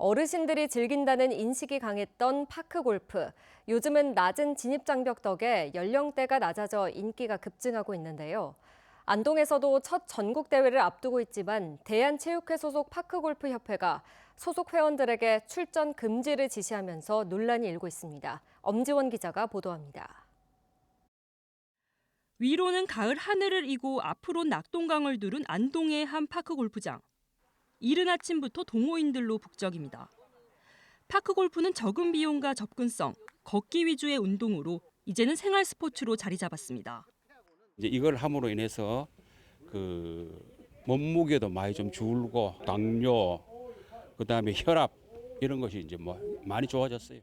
어르신들이 즐긴다는 인식이 강했던 파크 골프. 요즘은 낮은 진입 장벽 덕에 연령대가 낮아져 인기가 급증하고 있는데요. 안동에서도 첫 전국 대회를 앞두고 있지만 대한체육회 소속 파크 골프 협회가 소속 회원들에게 출전 금지를 지시하면서 논란이 일고 있습니다. 엄지원 기자가 보도합니다. 위로는 가을 하늘을 이고 앞으로 낙동강을 두른 안동의 한 파크 골프장. 이른 아침부터 동호인들로 북적입니다. 파크 골프는 적은 비용과 접근성, 걷기 위주의 운동으로 이제는 생활 스포츠로 자리 잡았습니다. 이제 이걸 함으로 인해서 그 몸무게도 많이 좀 줄고 당뇨 그다음에 혈압 이런 것이 이제 뭐 많이 좋아졌어요.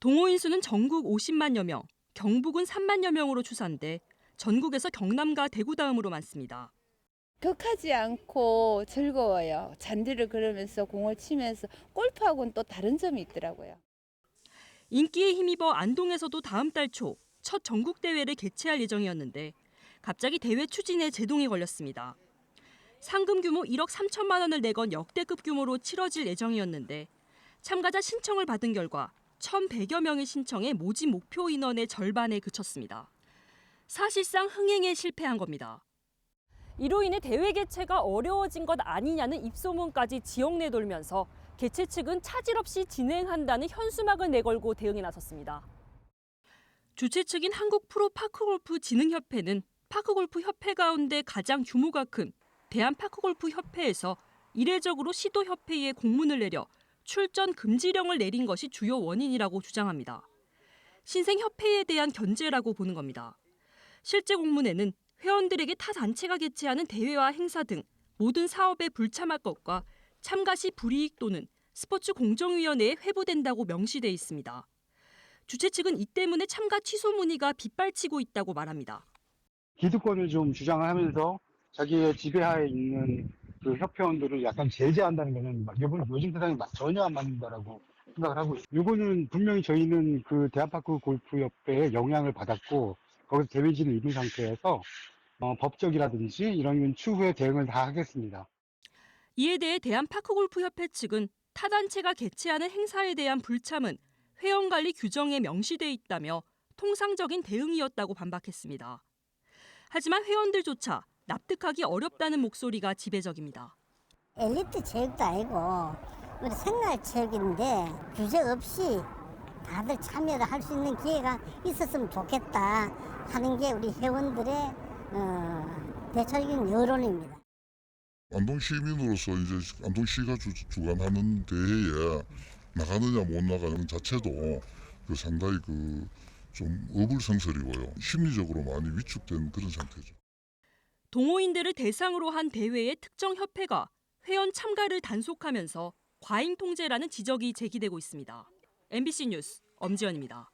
동호인 수는 전국 50만여 명, 경북은 3만여 명으로 추산돼 전국에서 경남과 대구 다음으로 많습니다. 격하지 않고 즐거워요. 잔디를 걸으면서 공을 치면서 골프하고는 또 다른 점이 있더라고요. 인기에 힘입어 안동에서도 다음 달 초 첫 전국 대회를 개최할 예정이었는데 갑자기 대회 추진에 제동이 걸렸습니다. 상금 규모 1억 3천만 원을 내건 역대급 규모로 치러질 예정이었는데 참가자 신청을 받은 결과 1,100여 명의 신청에 모집 목표 인원의 절반에 그쳤습니다. 사실상 흥행에 실패한 겁니다. 이로 인해 대회 개최가 어려워진 것 아니냐는 입소문까지 지역 내 돌면서 개최 측은 차질 없이 진행한다는 현수막을 내걸고 대응에 나섰습니다. 주최 측인 한국 프로 파크골프 진흥협회는 파크골프 협회 가운데 가장 규모가 큰 대한파크골프 협회에서 이례적으로 시도협회에 공문을 내려 출전 금지령을 내린 것이 주요 원인이라고 주장합니다. 신생협회에 대한 견제라고 보는 겁니다. 실제 공문에는 회원들에게 타 단체가 개최하는 대회와 행사 등 모든 사업에 불참할 것과 참가 시 불이익 또는 스포츠 공정위원회에 회부된다고 명시돼 있습니다. 주최 측은 이 때문에 참가 취소 문의가 빗발치고 있다고 말합니다. 기득권을 좀 주장하면서 자기의 지배하에 있는 그 협회원들을 약간 제재한다는 막 요번 요즘 세상에 막 전혀 안 맞는다라고 생각을 하고. 요거는 분명히 저희는 그 대한파크 골프협회에 영향을 받았고 거기서 대회지를 입은 상태에서 어, 법적이라든지 이런 추후에 대응을 다 하겠습니다. 이에 대해 대한파크골프협회 측은 타 단체가 개최하는 행사에 대한 불참은 회원 관리 규정에 명시돼 있다며 통상적인 대응이었다고 반박했습니다. 하지만 회원들조차 납득하기 어렵다는 목소리가 지배적입니다. 엘리트 체육도 아니고 우리 생활 체육인데 규제 없이 다들 참여를 할 수 있는 기회가 있었으면 좋겠다 하는 게 우리 회원들의 어, 대체적인 여론입니다. 안동 시민으로서 이제 안동시가 주, 주관하는 대회에 나가느냐 못 나가는 자체도 그 상당히 그 좀 어불성설이고요. 심리적으로 많이 위축된 그런 상태죠. 동호인들을 대상으로 한 대회의 특정 협회가 회원 참가를 단속하면서 과잉 통제라는 지적이 제기되고 있습니다. MBC 뉴스 엄지연입니다.